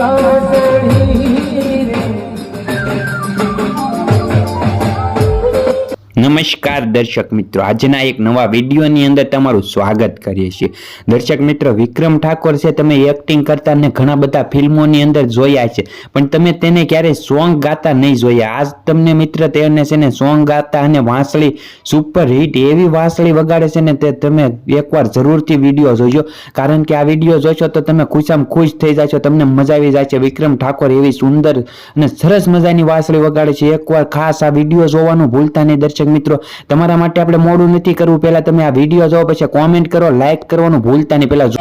कर નમસ્કાર દર્શક મિત્રો. આજના એક નવા વિડીયોની અંદર તમારું સ્વાગત કરીએ છીએ. દર્શક મિત્રો, વિક્રમ ઠાકોર છે. તમે એક્ટિંગ કરતા ને ઘણા બધા ફિલ્મોની અંદર જોયા છે. પણ તમે તેને ક્યારેય સોંગ ગાતા નહીં જોયા. આજ તમને મિત્ર તેને છે ને સોંગ ગાતા અને વાંસળી સુપર એવી વાંસળી વગાડે છે ને તે તમે એકવાર જરૂરથી વીડિયો જોજો. કારણ કે આ વીડિયો જોશો તો તમે ખુશામ ખુશ થઈ જશો. તમને મજા આવી જાય છે. વિક્રમ ઠાકોર એવી સુંદર અને સરસ મજાની વાંસળી વગાડે છે. એકવાર ખાસ આ વીડિયો જોવાનું ભૂલતા નહીં દર્શક મિત્રો. તમારા માટે આપણે મોડું નથી કરવું. પહેલા તમે આ વીડિયો જોવો, પછી કોમેન્ટ કરો લાઇક કરવાનું ભૂલતા નહીં. પહેલાં જો